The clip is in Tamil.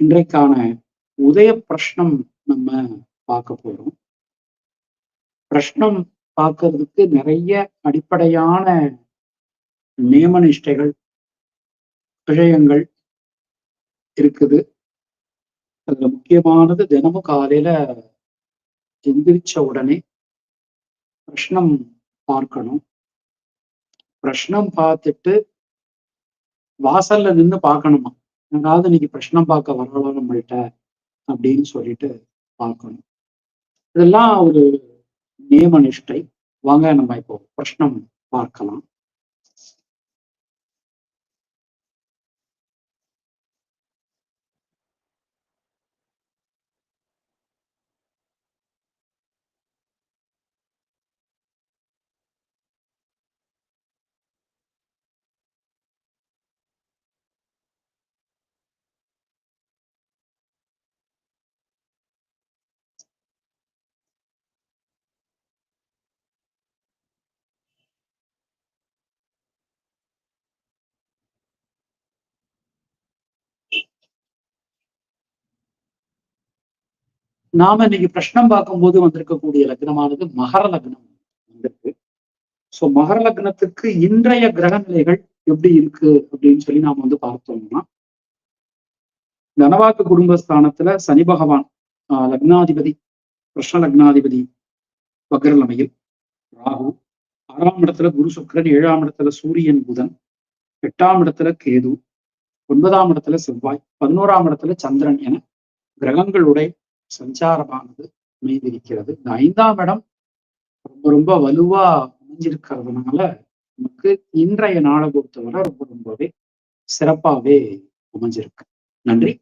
இன்றைக்கான உதய பிரஷ்னம் நம்ம பார்க்க போறோம். பிரஷ்னம் பார்க்கறதுக்கு நிறைய அடிப்படையான நியம நிஷ்டைகள் விஷயங்கள் இருக்குது. அதுல முக்கியமானது தினமும் காலையில எந்திரிச்ச உடனே பிரஷ்னம் பார்க்கணும். பிரஷ்னம் பார்த்துட்டு வாசல்ல நின்று பார்க்கணுமா? யாராவது இன்னைக்கு பிரச்சனை பார்க்க வரலாம் நம்மள்கிட்ட அப்படின்னு சொல்லிட்டு பார்க்கணும். இதெல்லாம் ஒரு நியம நிஷ்டை. வாங்க நம்ம இப்போ பிரச்சனம் பார்க்கலாம். நாம இன்னைக்கு பிரஷ்னம் பார்க்கும்போது வந்திருக்கக்கூடிய லக்னமானது மகர லக்னம் வந்திருக்கு. சோ மகர லக்னத்துக்கு இன்றைய கிரக நிலைகள் எப்படி இருக்கு அப்படின்னு சொல்லி நாம வந்து பார்த்தோம்னா தனவாக்கு குடும்பஸ்தானத்துல சனி பகவான் ஆஹ் லக்னாதிபதி கிருஷ்ண லக்னாதிபதி வக்ரலமையில் ராகு ஆறாம் இடத்துல குரு சுக்கரன் ஏழாம் இடத்துல சூரியன் புதன் எட்டாம் இடத்துல கேது ஒன்பதாம் இடத்துல செவ்வாய் பதினோராம் இடத்துல சந்திரன் என கிரகங்களுடைய சஞ்சாரமானது அமைந்திருக்கிறது. இந்த ஐந்தாம் இடம் ரொம்ப ரொம்ப வலுவா அமைஞ்சிருக்கிறதுனால நமக்கு இன்றைய நாளை பொறுத்தவரை ரொம்ப ரொம்பவே சிறப்பாவே அமைஞ்சிருக்கு. நன்றி.